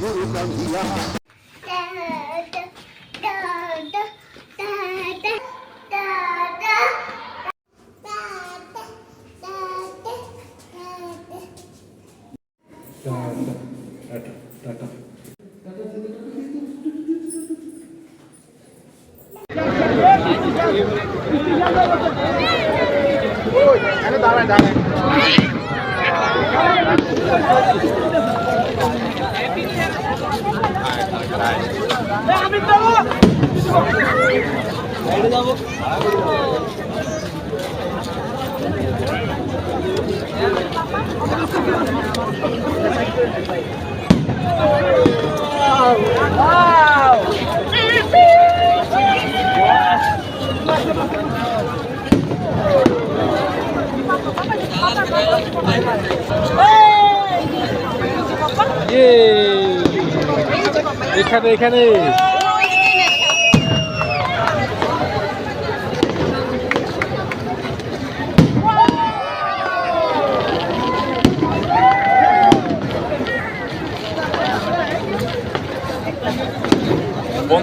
গুরু কান্দিয়া tata tata এখানে এখানে।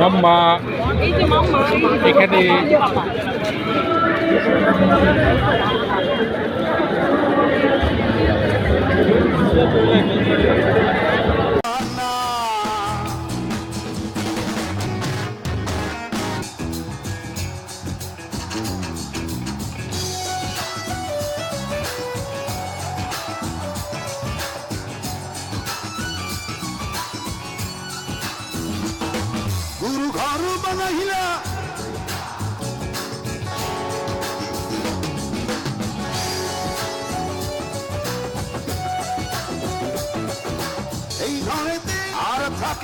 মাম্মা এখানে গুরু ঘর বানাইলা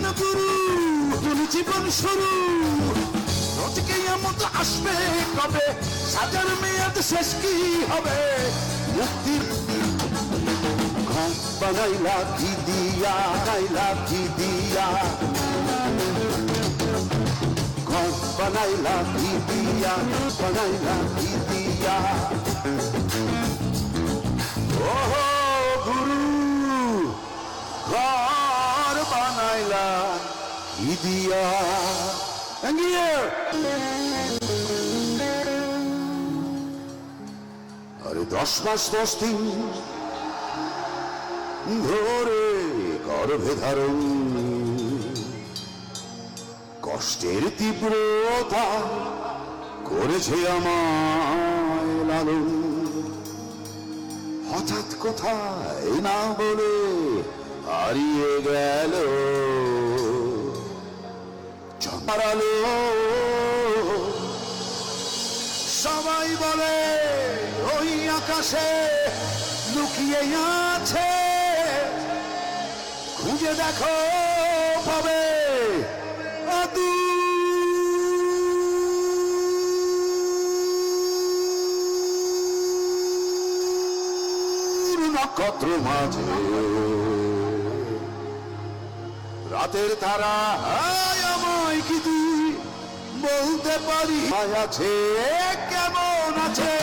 এখনও গুরু নতুন জীবন শুরু। রোজকে মতো আসবে কবে? সাজার মেয়াদ শেষ কি হবে? মুক্তির ঘর বানাইলা কি দিয়া বানাইলা কি দিয়া ঘর বানাইলা কি দিয়া বানাইলা কি দিয়া ও কি দিয়া Thank you. আরে দশ মাস, দশ দিন ধরে গর্ভে ধারণ। কষ্টের তীব্রতা করেছে আমায় লালন। হঠাৎ কোথায় না বলে হারিয়ে গেল চমারালো সবাই বলে, ওই আকাশে লুকিয়ে আছে। খুঁজে দেখো পাবে নক্ষত্র মাঝে রাতের তারা হায় আমায় কি তুই বলতে পারি? আছে কেমন আছে?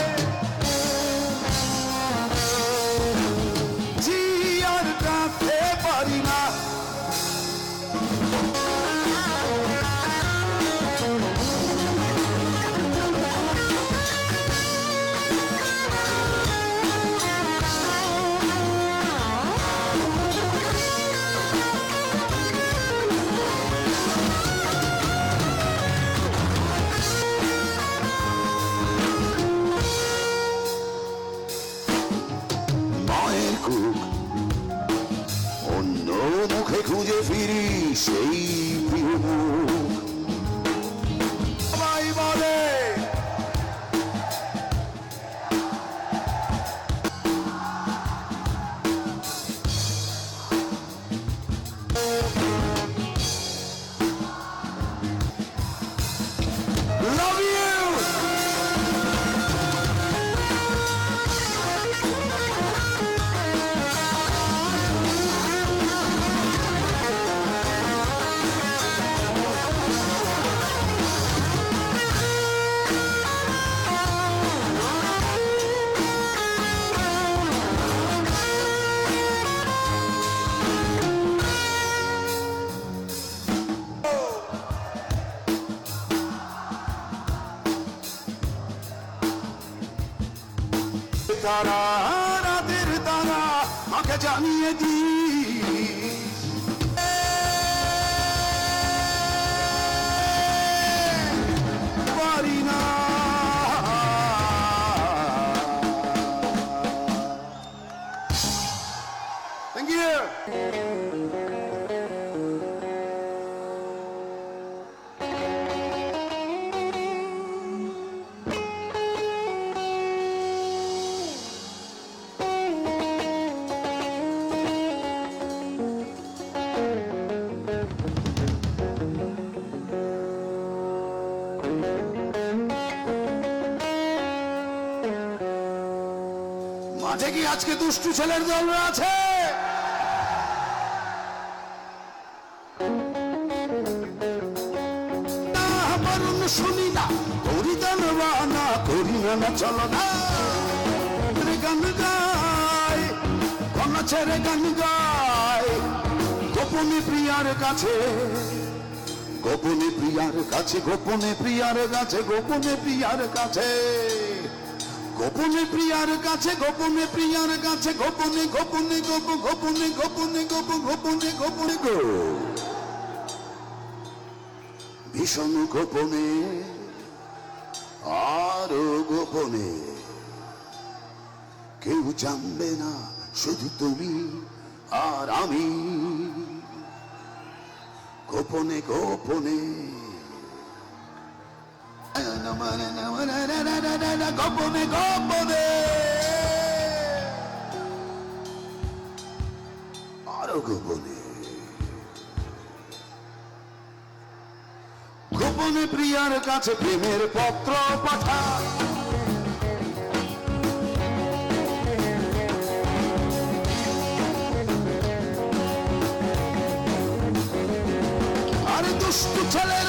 언어도 개구제 필이 세이비오 마이바데 তারা রাতের তারা মাকে জানিয়ে দি মাঝে কি আজকে দুষ্টু ছেলের দল আছে শুনি না। করি দান না করি না চলো না। গান গায় কোন ছেড়ে গান গায়। গোপনে প্রিয়ার কাছে, গোপনে প্রিয়ার কাছে, গোপনে প্রিয়ার কাছে, গোপনে প্রিয়ার কাছে। গোপনে প্রিয়ার কাছে, গোপনে প্রিয়ার কাছে, গোপনে গোপনে, গোপ, গোপনে গোপনে, গোপ, গোপনে গোপনে গো। ভীষণ গোপনে, আরও গোপনে। কেউ জানবে না শুধু তুমি আর আমি। গোপনে গোপনে গোপনে গোপনে আরও গোপনে গোপনে প্রিয়ার কাছে প্রেমের পত্র পাঠা আরে দুষ্টু ছেলের